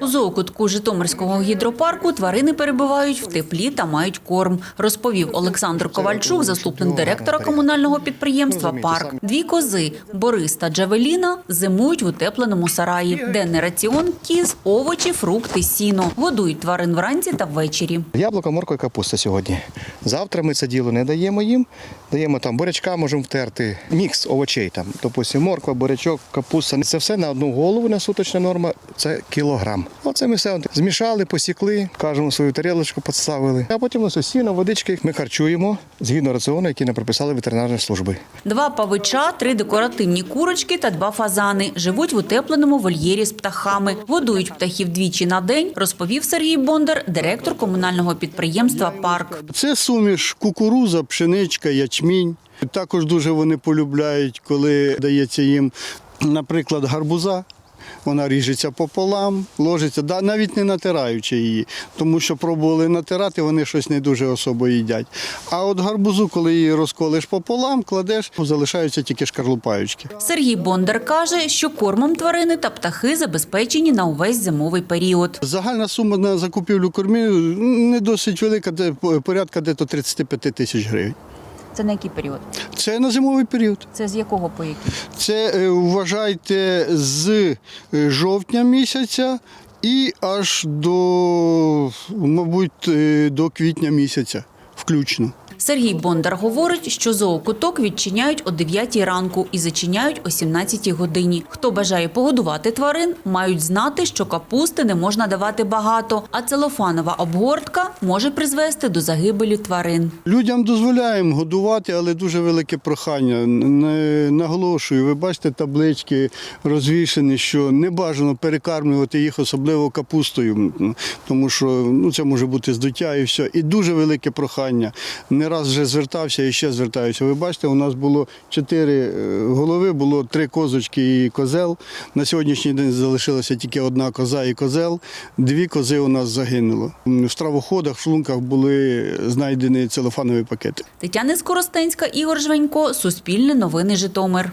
У зоокутку Житомирського гідропарку тварини перебувають в теплі та мають корм, розповів Олександр Ковальчук, заступник директора комунального підприємства Парк. Дві кози Борис та Джавеліна зимують в утепленому сараї. Денний раціон кіз, овочі, фрукти, сіно. Годують тварин вранці та ввечері. Яблуко, морква і капуста сьогодні. Завтра ми це діло не даємо їм. Даємо там бурячка, можемо втерти. Мікс овочей там, допустимо, морква, бурячок, капуста. Це все на одну голову на суточна норма. Це кілограм. Оце ми все змішали, посікли, кажемо свою тарілочку, підставили. А потім ось сіно, водички ми харчуємо згідно раціону, який нам прописали ветеринарні служби. Два павича, три декоративні курочки та два фазани живуть в утепленому вольєрі з птахами. Годують птахів двічі на день, розповів Сергій Бондар, директор комунального підприємства Парк. Це суміш кукуруза, пшеничка, ячмінь. Також дуже вони полюбляють, коли дається їм, наприклад, гарбуза. Вона ріжеться пополам, ложиться, да, навіть не натираючи її, тому що пробували натирати, вони щось не дуже особо їдять. А от гарбузу, коли її розколиш пополам, кладеш, залишаються тільки шкарлупаючки. Сергій Бондар каже, що кормом тварини та птахи забезпечені на увесь зимовий період. Загальна сума на закупівлю кормів не досить велика, де порядка дето 35 тисяч гривень. Це на який період? Це на зимовий період. Це з якого по який? Це е, вважайте з е, жовтня місяця і аж до, мабуть, е, до квітня місяця включно. Сергій Бондар говорить, що зоокуток відчиняють о 9 ранку і зачиняють о 17 годині. Хто бажає погодувати тварин, мають знати, що капусти не можна давати багато, а целофанова обгортка може призвести до загибелі тварин. Людям дозволяємо годувати, але дуже велике прохання. Не- Наголошую, ви бачите таблички розвішені, що не бажано перекармлювати їх, особливо капустою, тому що ну, це може бути здуття і все. І дуже велике прохання. Не раз вже звертався і ще звертаюся. Ви бачите, у нас було чотири е, голови, було три козочки і козел. На сьогоднішній день залишилася тільки одна коза і козел. Дві кози у нас загинуло. В стравоходах, в шлунках були знайдені целофанові пакети. Тетяна Скоростенська, Ігор Жванько, Суспільне новини Житомир.